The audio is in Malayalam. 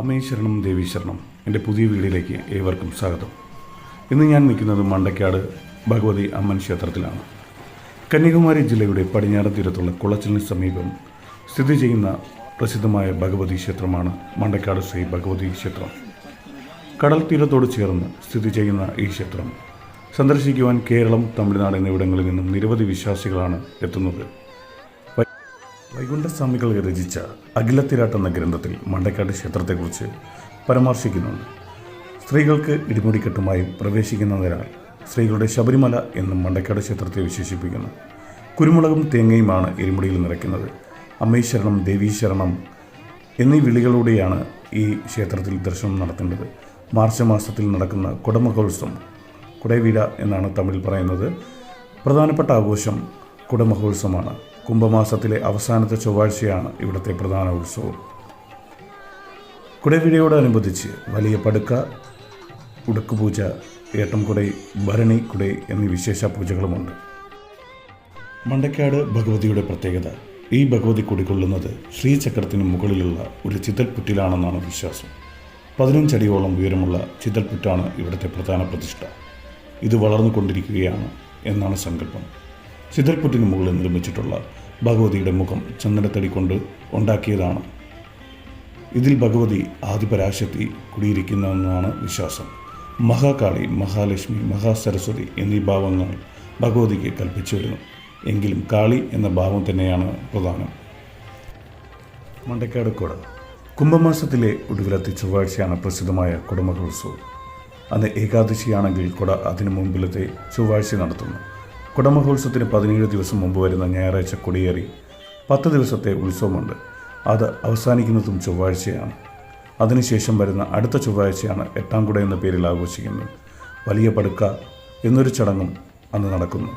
അമ്മേ ശരണം ദേവി ശരണം എന്റെ പുതിയ വീടിലേക്ക് ഏവർക്കും സ്വാഗതം. ഇന്ന് ഞാൻ നിൽക്കുന്നത് മണ്ടക്കാട് ഭഗവതി അമ്മൻ ക്ഷേത്രത്തിലാണ്. കന്യാകുമാരി ജില്ലയുടെ പടിഞ്ഞാറ് തീരത്തുള്ള കുളച്ചിലിന് സമീപം സ്ഥിതി ചെയ്യുന്ന പ്രസിദ്ധമായ ഭഗവതി ക്ഷേത്രമാണ് മണ്ടക്കാട് ശ്രീ ഭഗവതി ക്ഷേത്രം. കടൽ തീരത്തോട് ചേർന്ന് സ്ഥിതി ചെയ്യുന്ന ഈ ക്ഷേത്രം സന്ദർശിക്കുവാൻ കേരളം തമിഴ്നാട് എന്നിവിടങ്ങളിൽ നിന്നും നിരവധി വിശ്വാസികളാണ് എത്തുന്നത്. വൈകുണ്ഠസ്വാമികൾ രചിച്ച അഖിലത്തിരാട്ട് എന്ന ഗ്രന്ഥത്തിൽ മണ്ടക്കാട് ക്ഷേത്രത്തെക്കുറിച്ച് പരാമർശിക്കുന്നുണ്ട്. സ്ത്രീകൾക്ക് ഇടിമുടിക്കെട്ടുമായി പ്രവേശിക്കുന്നതിനാൽ സ്ത്രീകളുടെ ശബരിമല എന്നും മണ്ടക്കാട് ക്ഷേത്രത്തെ വിശേഷിപ്പിക്കുന്നു. കുരുമുളകും തേങ്ങയുമാണ് ഇരുമുടിയിൽ നിറയ്ക്കുന്നത്. അമ്മീശരണം ദേവീശരണം എന്നീ വിളികളോടെയാണ് ഈ ക്ഷേത്രത്തിൽ ദർശനം നടത്തേണ്ടത്. മാർച്ച് മാസത്തിൽ നടക്കുന്ന കുടമഹോത്സവം കുടവീട എന്നാണ് തമിഴിൽ പറയുന്നത്. പ്രധാനപ്പെട്ട ആഘോഷം കുടമഹോത്സവമാണ്. കുംഭമാസത്തിലെ അവസാനത്തെ ചൊവ്വാഴ്ചയാണ് ഇവിടുത്തെ പ്രധാന ഉത്സവം. കുടവിഴയോടനുബന്ധിച്ച് വലിയ പടുക്ക ഉടുക്കുപൂജ ഏട്ടംകുടൈ ഭരണി കുടൈ എന്നീ വിശേഷ പൂജകളുമുണ്ട് മണ്ടക്കാട് ഭഗവതിയുടെ പ്രത്യേകത ഈ ഭഗവതി കുടികൊള്ളുന്നത് ശ്രീചക്രത്തിന് മുകളിലുള്ള ഒരു ചിതൽപുറ്റിലാണെന്നാണ് വിശ്വാസം. പതിനഞ്ചടിയോളം ഉയരമുള്ള ചിതൽപുറ്റാണ് ഇവിടുത്തെ പ്രധാന പ്രതിഷ്ഠ. ഇത് വളർന്നുകൊണ്ടിരിക്കുകയാണ് എന്നാണ് സങ്കല്പം. ചിതൽപുറ്റിന് മുകളിൽ നിർമ്മിച്ചിട്ടുള്ള ഭഗവതിയുടെ മുഖം ചന്ദനത്തടി കൊണ്ട് ഉണ്ടാക്കിയതാണ്. ഇതിൽ ഭഗവതി ആദിപരാശക്തി കുടിയിരിക്കുന്നതെന്നാണ് വിശ്വാസം. മഹാകാളി മഹാലക്ഷ്മി മഹാസരസ്വതി എന്നീ ഭാവങ്ങൾ ഭഗവതിക്ക് കൽപ്പിച്ചു വരുന്നു. എങ്കിലും കാളി എന്ന ഭാവം തന്നെയാണ് പ്രധാനം. മണ്ടക്കാട് കുട. കുംഭമാസത്തിലെ ഒടുവിലത്തെ ചൊവ്വാഴ്ചയാണ് പ്രസിദ്ധമായ കുടമഹോത്സവം. അന്ന് ഏകാദശിയാണെങ്കിൽ കുട അതിനു മുമ്പിലത്തെ ചൊവ്വാഴ്ച നടത്തുന്നു. കുടമഹോത്സവത്തിന് പതിനേഴ് ദിവസം മുമ്പ് വരുന്ന ഞായറാഴ്ച കൊടിയേറി പത്ത് ദിവസത്തെ ഉത്സവമുണ്ട്. അത് അവസാനിക്കുന്നതും ചൊവ്വാഴ്ചയാണ്. അതിനുശേഷം വരുന്ന അടുത്ത ചൊവ്വാഴ്ചയാണ് എട്ടാം കുട എന്ന പേരിൽ ആഘോഷിക്കുന്നത്. വലിയ പടുക്ക എന്നൊരു ചടങ്ങും അന്ന് നടക്കുന്നു.